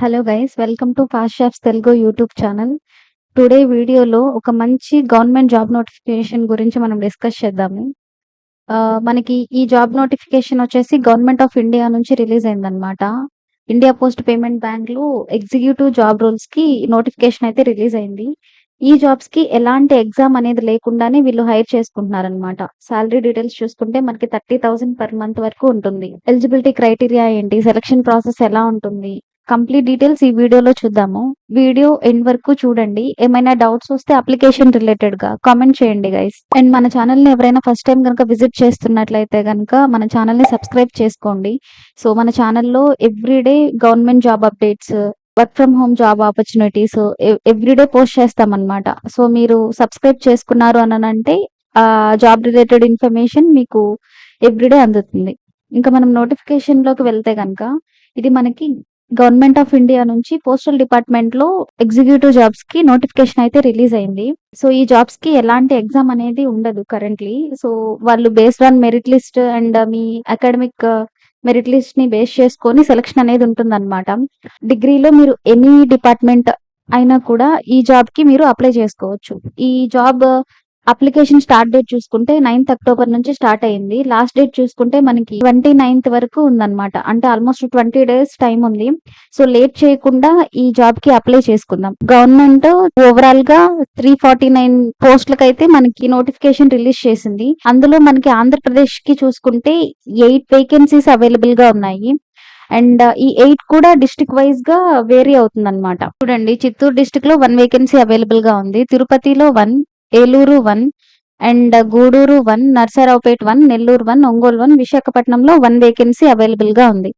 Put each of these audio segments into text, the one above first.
Hello guys welcome to fast shops Telugu YouTube channel today వీడియోలో ఒక మంచి government job notification గురించి మనం డిస్కస్ చేద్దాము. ఆ, మనకి ఈ జాబ్ నోటిఫికేషన్ వచ్చేసి గవర్నమెంట్ ఆఫ్ ఇండియా నుంచి రిలీజ్ అయిందనమాట ఇండియా పోస్ట్ పేమెంట్ బ్యాంక్లో ఎగ్జిక్యూటివ్ జాబ్ రోల్స్కి నోటిఫికేషన్ అయితే రిలీజ్ అయింది. ఈ జాబ్స్కి ఎలాంటి ఎగ్జామ్ అనేది లేకుండానే వీళ్ళు హైర్ చేసుకుంటున్నారనమాట సాలరీ డీటెయిల్స్ చూసుకుంటే మనకి థర్టీ థౌసండ్ పర్ మంత్ వరకు ఉంటుంది. ఎలిజిబిలిటీ క్రైటీరియా ఏంటి? సెలక్షన్ ప్రాసెస్ ఎలా ఉంటుంది? కంప్లీట్ డీటెయిల్స్ ఈ వీడియోలో చూద్దాము. వీడియో ఎండ్ వరకు చూడండి. ఏమైనా డౌట్స్ వస్తే అప్లికేషన్ రిలేటెడ్గా కామెంట్ చేయండి గైస్ అండ్ మన ఛానల్ని ఎవరైనా ఫస్ట్ టైం కనుక విజిట్ చేస్తున్నట్లయితే కనుక మన ఛానల్ని సబ్స్క్రైబ్ చేసుకోండి. సో మన ఛానల్లో everyday government job updates work from home job opportunities everyday post చేస్తాం అనమాట సో మీరు సబ్స్క్రైబ్ చేసుకున్నారు అని అంటే ఆ జాబ్ రిలేటెడ్ ఇన్ఫర్మేషన్ మీకు ఎవ్రీడే అందుతుంది. ఇంకా మనం నోటిఫికేషన్లోకి వెళ్తే కనుక ఇది మనకి గవర్నమెంట్ ఆఫ్ ఇండియా నుంచి పోస్టల్ డిపార్ట్మెంట్లో ఎగ్జిక్యూటివ్ జాబ్స్కి నోటిఫికేషన్ అయితే రిలీజ్ అయింది. సో ఈ జాబ్స్కి ఎలాంటి ఎగ్జామ్ అనేది ఉండదు కరెంట్లీ. సో వాళ్ళు based on merit list and me academic merit లిస్ట్ని బేస్ చేసుకొని సెలక్షన్ అనేది ఉంటుంది అనమాట డిగ్రీలో మీరు ఎనీ డిపార్ట్మెంట్ అయినా కూడా ఈ జాబ్కి మీరు అప్లై చేసుకోవచ్చు. ఈ జాబ్ అప్లికేషన్ స్టార్ట్ డేట్ చూసుకుంటే నైన్త్ అక్టోబర్ నుంచి స్టార్ట్ అయింది. లాస్ట్ డేట్ చూసుకుంటే మనకి ట్వంటీ నైన్త్ వరకు ఉందన్నమాట. అంటే ఆల్మోస్ట్ ట్వంటీ డేస్ టైం ఉంది. సో లేట్ చేయకుండా ఈ జాబ్కి అప్లై చేసుకుందాం. గవర్నమెంట్ ఓవరాల్గా త్రీ ఫార్టీ నైన్ పోస్టులకు మనకి నోటిఫికేషన్ రిలీజ్ చేసింది. అందులో మనకి ఆంధ్రప్రదేశ్కి చూసుకుంటే ఎయిట్ వేకెన్సీస్ అవైలబుల్గా ఉన్నాయి. అండ్ ఈ ఎయిట్ కూడా డిస్టిక్ వైజ్గా వేరీ అవుతుంది అనమాట చూడండి చిత్తూరు డిస్ట్రిక్ట్లో వన్ వేకెన్సీ అవైలబుల్గా ఉంది. తిరుపతిలో one Eluru one and Gudur one Narasaraopet one Nellore one Ongole one విశాఖపట్నంలో వన్ వేకెన్సీ అవైలబుల్గా ఉంది.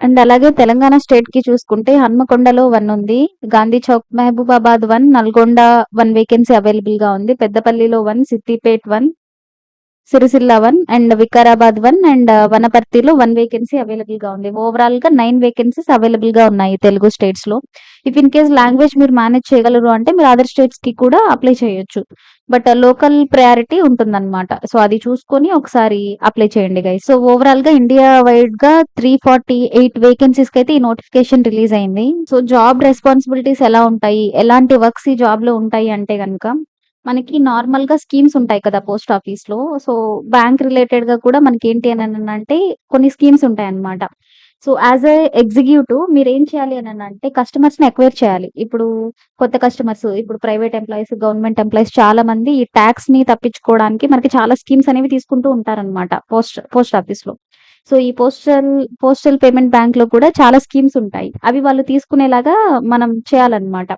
అండ్ అలాగే తెలంగాణ స్టేట్కి చూసుకుంటే హన్మకొండలో వన్ ఉంది Gandhi Chowk Mahabubabad one Nalgonda one vacancy అవైలబుల్గా ఉంది పెద్దపల్లిలో one Siddipet one Sirisilla one and Vikarabad one and వనపర్తిలో one vacancy అవైలబుల్గా ఉంది. ఓవరాల్గా నైన్ వేకెన్సీస్ అవైలబుల్గా ఉన్నాయి తెలుగు స్టేట్స్లో. ఇఫ్ ఇన్ కేస్ లాంగ్వేజ్ మీరు మేనేజ్ చేయగలరు అంటే మీరు అదర్ స్టేట్స్కి కూడా అప్లై చేయొచ్చు. బట్ లోకల్ ప్రయారిటీ ఉంటుందన్నమాట. సో అది చూసుకొని ఒకసారి అప్లై చేయండి గైస్ సో ఓవరాల్గా ఇండియా వైడ్గా త్రీ ఫార్టీ ఎయిట్ వేకెన్సీస్కి అయితే ఈ నోటిఫికేషన్ రిలీజ్ అయింది. సో జాబ్ రెస్పాన్సిబిలిటీస్ ఎలా ఉంటాయి? ఎలాంటి వర్క్స్ ఈ జాబ్లో ఉంటాయి అంటే కనుక మనకి నార్మల్గా స్కీమ్స్ ఉంటాయి కదా పోస్ట్ ఆఫీస్లో. సో బ్యాంక్ రిలేటెడ్గా కూడా మనకి ఏంటి అని అంటే కొన్ని స్కీమ్స్ ఉంటాయి అన్నమాట. సో యాజ్ ఎ ఎగ్జిక్యూటివ్ మీరు ఏం చేయాలి అని అంటే కస్టమర్స్ని ఎక్వైర్ చేయాలి. ఇప్పుడు కొత్త కస్టమర్స్ ఇప్పుడు ప్రైవేట్ ఎంప్లాయీస్ గవర్నమెంట్ ఎంప్లాయీస్ చాలా మంది ఈ ట్యాక్స్ని తప్పించుకోవడానికి మనకి చాలా స్కీమ్స్ అనేవి తీసుకుంటూ ఉంటారన్నమాట పోస్ట్ పోస్ట్ ఆఫీస్లో. సో ఈ పోస్టల్ పోస్టల్ పేమెంట్ బ్యాంక్లో కూడా చాలా స్కీమ్స్ ఉంటాయి. అవి వాళ్ళు తీసుకునేలాగా మనం చేయాలన్నమాట.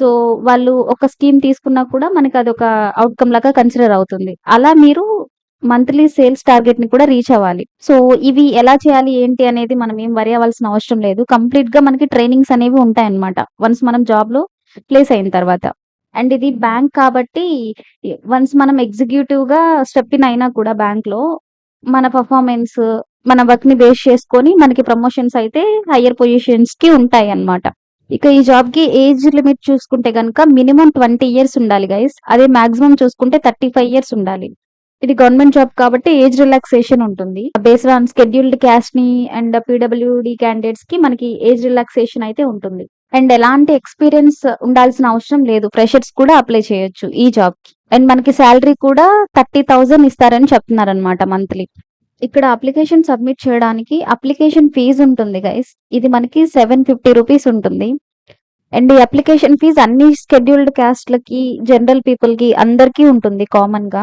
సో వాళ్ళు ఒక స్కీమ్ తీసుకున్నా కూడా మనకి అది ఒక అవుట్కమ్ లాగా కన్సిడర్ అవుతుంది. అలా మీరు మంత్లీ సేల్స్ టార్గెట్ని కూడా రీచ్ అవ్వాలి. సో ఇవి ఎలా చేయాలి ఏంటి అనేది మనం ఏం వరి అవ్వాల్సిన అవసరం లేదు. కంప్లీట్గా మనకి ట్రైనింగ్స్ అనేవి ఉంటాయన్నమాట. వన్స్ మనం జాబ్లో ప్లేస్ అయిన తర్వాత. అండ్ ఇది బ్యాంక్ కాబట్టి వన్స్ మనం ఎగ్జిక్యూటివ్గా స్టెప్ ఇన్ అయినా కూడా బ్యాంక్లో మన పర్ఫార్మెన్స్ మన వర్క్ని బేస్ చేసుకొని మనకి ప్రమోషన్స్ అయితే హయ్యర్ పొజిషన్స్కి ఉంటాయి అన్నమాట ఇక ఈ జాబ్కి ఏజ్ లిమిట్ చూసుకుంటే కనుక మినిమం ట్వంటీ ఇయర్స్ ఉండాలి గైస్ అదే మాక్సిమం చూసుకుంటే థర్టీ ఫైవ్ ఇయర్స్ ఉండాలి. ఇది గవర్నమెంట్ జాబ్ కాబట్టి ఏజ్ రిలాక్సేషన్ ఉంటుంది. బేస్డ్ ఆన్ స్కెడ్యూల్డ్ క్యాస్ట్ని అండ్ పీడబ్ల్యూడి క్యాండిడేట్స్కి మనకి ఏజ్ రిలాక్సేషన్ అయితే ఉంటుంది. అండ్ ఎలాంటి ఎక్స్పీరియన్స్ ఉండాల్సిన అవసరం లేదు. ఫ్రెషర్స్ కూడా అప్లై చేయొచ్చు ఈ జాబ్కి. అండ్ మనకి శాలరీ కూడా థర్టీ థౌసండ్ ఇస్తారని చెప్తున్నారు అనమాట మంత్లీ ఇక్కడ అప్లికేషన్ సబ్మిట్ చేయడానికి అప్లికేషన్ ఫీజు ఉంటుంది గైస్ ఇది మనకి సెవెన్ ఫిఫ్టీ రూపీస్ ఉంటుంది. అండ్ ఈ అప్లికేషన్ ఫీజు అన్ని స్కెడ్యూల్డ్ క్యాస్ట్లకి జనరల్ పీపుల్కి అందరికీ ఉంటుంది కామన్గా.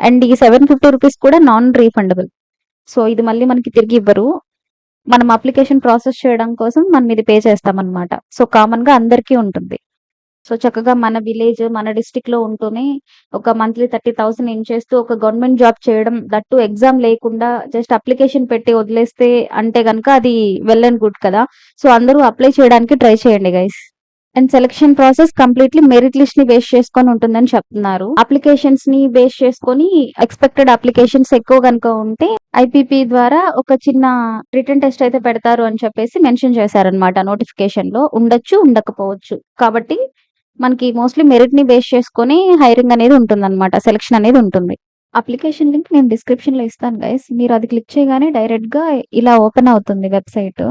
అండ్ ఈ సెవెన్ ఫిఫ్టీ రూపీస్ కూడా నాన్ రీఫండబుల్ సో ఇది మళ్ళీ మనకి తిరిగి ఇవ్వరు. మనం అప్లికేషన్ ప్రాసెస్ చేయడం కోసం మనం ఇది పే చేస్తామన్నమాట. సో కామన్గా అందరికీ ఉంటుంది. సో చక్కగా మన విలేజ్ మన డిస్టిక్లో ఉంటూనే ఒక మంత్లీ థర్టీ థౌసండ్ ఇన్ చేస్తూ ఒక గవర్నమెంట్ జాబ్ చేయడం దట్టు ఎగ్జామ్ లేకుండా జస్ట్ అప్లికేషన్ పెట్టి వదిలేస్తే అంటే గనక అది వెల్ అండ్ గుడ్ కదా. సో అందరూ అప్లై చేయడానికి ట్రై చేయండి guys and selection process completely merit లిస్ట్ని base చేసుకొని ఉంటుందని చెప్తున్నారు. అప్లికేషన్స్ని బేస్ చేసుకొని ఎక్స్పెక్టెడ్ అప్లికేషన్స్ ఎక్కువ కనుక ఉంటే ఐపీపీ ద్వారా ఒక చిన్న రిటర్న్ టెస్ట్ అయితే పెడతారు అని చెప్పేసి మెన్షన్ చేశారనమాట నోటిఫికేషన్లో. ఉండొచ్చు ఉండకపోవచ్చు. కాబట్టి మనకి మోస్ట్లీ మెరిట్ని బేస్ చేసుకొని హైరింగ్ అనేది ఉంటుంది అనమాట సెలక్షన్ అనేది ఉంటుంది అప్లికేషన్ లింక్ నేను డిస్క్రిప్షన్లో ఇస్తాను గైస్ మీరు అది క్లిక్ చేయగానే డైరెక్ట్గా ఇలా ఓపెన్ అవుతుంది వెబ్సైట్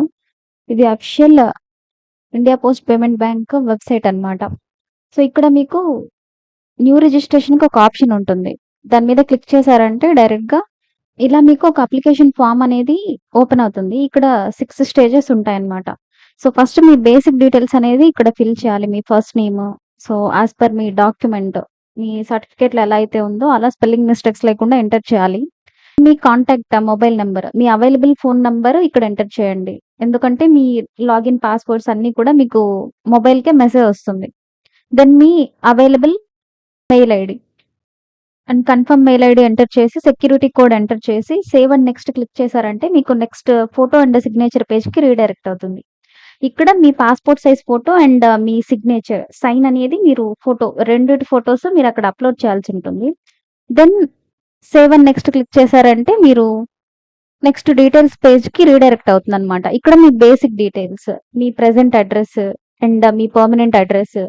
ఇది official India post payment bank website అన్నమాట. సో, ఇక్కడ మీకు న్యూ రిజిస్ట్రేషన్‌కి ఒక ఆప్షన్ ఉంటుంది. దాని మీద క్లిక్ చేశారంటే డైరెక్ట్‌గా ఇలా మీకు ఒక అప్లికేషన్ ఫామ్ అనేది ఓపెన్ అవుతుంది. ఇక్కడ సిక్స్ స్టేజెస్ ఉంటాయన్నమాట. సో, ఫస్ట్ మీ బేసిక్ డీటెయిల్స్ అనేది ఇక్కడ ఫిల్ చేయాలి. మీ first name, so, as per మీ డాక్యుమెంట్ మీ సర్టిఫికేట్‌లో ఎలా అయితే ఉందో అలా స్పెల్లింగ్ మిస్టేక్స్ లేకుండా ఎంటర్ చేయాలి. మీ కాంటాక్ట్ మొబైల్ నెంబర్ మీ అవైలబుల్ ఫోన్ నంబర్ ఇక్కడ ఎంటర్ చేయండి. ఎందుకంటే మీ లాగిన్ పాస్‌వర్డ్స్ అన్నీ కూడా మీకు మొబైల్‌కే మెసేజ్ వస్తుంది. Then me available mail ID and confirm mail ID enter చేసి సెక్యూరిటీ కోడ్ ఎంటర్ చేసి సేవ్ అండ్ నెక్స్ట్ క్లిక్ చేశారంటే మీకు నెక్స్ట్ ఫోటో అండ్ సిగ్నేచర్ పేజ్‌కి రీడైరెక్ట్ అవుతుంది. ఇక్కడ మీ పాస్‌పోర్ట్ సైజ్ ఫోటో అండ్ మీ సిగ్నేచర్ సైన్ అనేది మీరు ఫోటో రెండిటి ఫోటోస్ మీరు అక్కడ అప్‌లోడ్ చేయాల్సి ఉంటుంది. దెన్ సేవ్ అని నెక్స్ట్ క్లిక్ చేశారంటే మీరు నెక్స్ట్ డీటెయిల్స్ పేజ్‌కి రీడైరెక్ట్ అవుతుందన్నమాట. ఇక్కడ మీ బేసిక్ డీటెయిల్స్, మీ ప్రజెంట్ అడ్రస్ అండ్ మీ పర్మనెంట్ అడ్రస్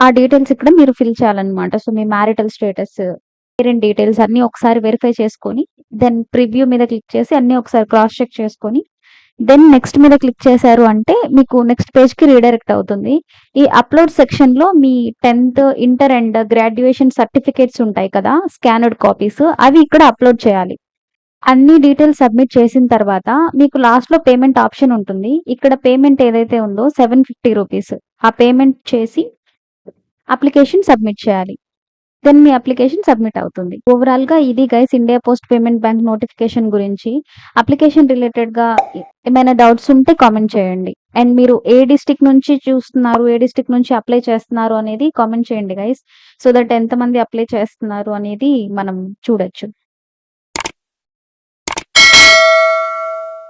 ఆ డీటెయిల్స్ ఇక్కడ మీరు ఫిల్ చేయాలన్నమాట. సో, మీ మ్యారిటల్ స్టేటస్, పేరెంట్ డీటెయిల్స్ అన్నీ ఒకసారి వెరిఫై చేసుకొని దెన్ ప్రివ్యూ మీద క్లిక్ చేసి అన్నీ ఒకసారి క్రాస్ చెక్ చేసుకొని దెన్ నెక్స్ట్ మీద క్లిక్ చేశారు అంటే మీకు నెక్స్ట్ పేజ్‌కి రీడైరెక్ట్ అవుతుంది. ఈ అప్‌లోడ్ సెక్షన్‌లో మీ 10థ్, ఇంటర్ అండ్ గ్రాడ్యుయేషన్ సర్టిఫికేట్స్ ఉంటాయి కదా! స్కానర్డ్ కాపీస్ అవి ఇక్కడ అప్‌లోడ్ చేయాలి. అన్ని డీటెయిల్స్ సబ్మిట్ చేసిన తర్వాత మీకు లాస్ట్‌లో పేమెంట్ ఆప్షన్ ఉంటుంది. ఇక్కడ పేమెంట్ ఏదైతే ఉందో సెవెన్ ఫిఫ్టీ రూపీస్ ఆ పేమెంట్ చేసి అప్లికేషన్ సబ్మిట్ చేయాలి. దెన్ మీ అప్లికేషన్ సబ్మిట్ అవుతుంది. ఓవరాల్గా ఇది guys India post payment bank notification గురించి. అప్లికేషన్ రిలేటెడ్గా ఏమైనా డౌట్స్ ఉంటే కామెంట్ చేయండి. అండ్ మీరు ఏ డిస్టిక్ నుంచి చూస్తున్నారు, ఏ డిస్టిక్ నుంచి అప్లై చేస్తున్నారు అనేది కామెంట్ చేయండి గైస్. సో దట్ ఎంతమంది అప్లై చేస్తున్నారు అనేది మనం చూడొచ్చు.